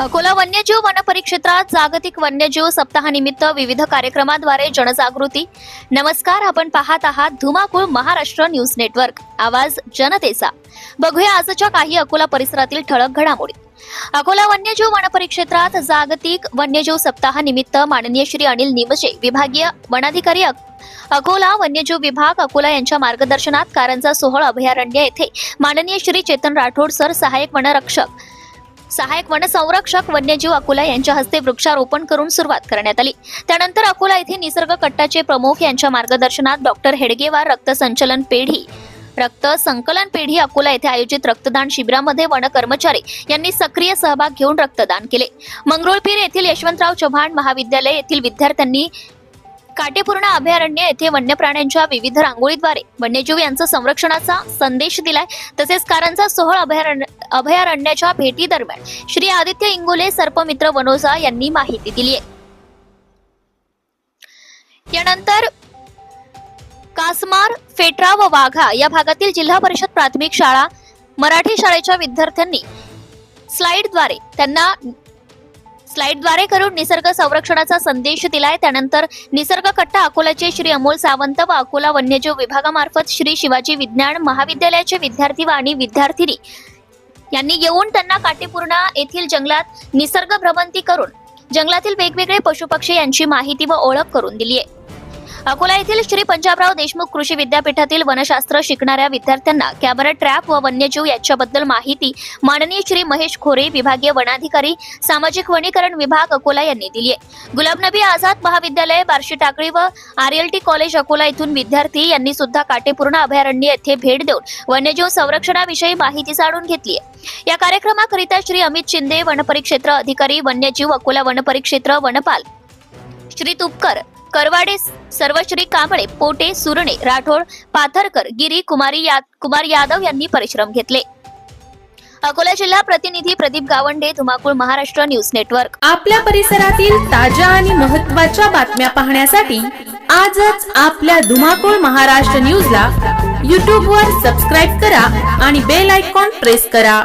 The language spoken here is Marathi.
अकोला वन्यजीव वन परिक्षेत्रात जागतिक वन्यजीव सप्ताहानिमित्त विविध कार्यक्रमाद्वारे जनजागृती. नमस्कार आपण पाहत आहात धुमाकूळ महाराष्ट्र न्यूज नेटवर्क. आवाज जनतेचा. बघूया आजच्या काही अकोला परिसरातील ठळक घडामोडी. अकोला वन्यजीव वनपरिक्षेत्रात जागतिक वन्यजीव सप्ताहानिमित्त माननीय श्री अनिल निमजे विभागीय वनाधिकारी अकोला वन्यजीव विभाग अकोला यांच्या मार्गदर्शनात कारंजा सोहळ अभयारण्य येथे माननीय श्री चेतन राठोड सर सहाय्यक वनरक्षक सहाय्यक वनसंरक्षक वन्यजीव अकोला यांच्या हस्ते वृक्षारोपण करून सुरुवात करण्यात आली. त्यानंतर अकोला येथे निसर्ग कट्टाचे प्रमुख यांच्या मार्गदर्शनात डॉक्टर हेडगेवार रक्त संचलन पेढी रक्त संकलन पेढी अकोला येथे आयोजित रक्तदान शिबिरामध्ये वन कर्मचारी यांनी सक्रिय सहभाग घेऊन रक्तदान केले. मंगरुळपीर येथील यशवंतराव चव्हाण महाविद्यालय येथील विद्यार्थ्यांनी काटेपूर्ण अभयारण्य येथे वन्य प्राण्यांच्या विविध रांगोळीद्वारे वन्यजीव यांचा संरक्षणाचा संदेश दिलाय. तसेच कारंजा सोहळ अभयारण्य अभयारण्याच्या भेटी दरम्यान श्री आदित्य इंगोले सर्पमित्र वनोजा यांनी माहिती दिली आहे. यानंतर कासमार फेटरा व वाघा या भागातील जिल्हा परिषद प्राथमिक शाळा मराठी शाळेच्या विद्यार्थ्यांनी स्लाइडद्वारे त्यांना स्लाइडद्वारे करून निसर्ग संरक्षणाचा संदेश दिलाय. त्यानंतर निसर्ग कट्टा अकोलाचे श्री अमोल सावंत व अकोला वन्यजीव विभागामार्फत श्री शिवाजी विज्ञान महाविद्यालयाचे विद्यार्थी व आणि विद्यार्थिनी यांनी येऊन त्यांना काटेपूर्णा येथील जंगलात निसर्ग भ्रमंती करून जंगलातील वेगवेगळे पशुपक्षी यांची माहिती व ओळख करून दिली आहे. अकोला येथील श्री पंजाबराव देशमुख कृषी विद्यापीठातील वनशास्त्र शिकणाऱ्या विद्यार्थ्यांना कॅमेरा ट्रॅप व वन्यजीव याच्याबद्दल माहिती माननीय श्री महेश खोरे विभागीय वनाधिकारी सामाजिक वनीकरण विभाग अकोला यांनी दिली आहे. गुलाब नबी आझाद महाविद्यालय बार्शी टाकळी व आरएलटी कॉलेज अकोला येथून विद्यार्थी यांनी सुद्धा काटेपूर्ण अभयारण्य येथे भेट देऊन वन्यजीव संरक्षणाविषयी माहिती जाणून घेतली आहे. या कार्यक्रमाकरिता श्री अमित शिंदे वनपरिक्षेत्र अधिकारी वन्यजीव अकोला वनपरिक्षेत्र वनपाल श्री तुपकर करवाडे सर्वश्री कांबळे पोटे सुरणे राठोड पाथरकर गिरी कुमारी या कुमार यादव यांनी परिश्रम घेतले. अकोला जिल्हा प्रतिनिधी प्रदीप गावंडे धुमाकूळ महाराष्ट्र न्यूज नेटवर्क. आपल्या परिसरातील ताज्या आणि महत्त्वाच्या बातम्या पाहण्यासाठी आजच आपल्या धुमाकूळ महाराष्ट्र न्यूजला यूट्यूबवर सबस्क्राईब करा आणि बेल आयकॉन प्रेस करा.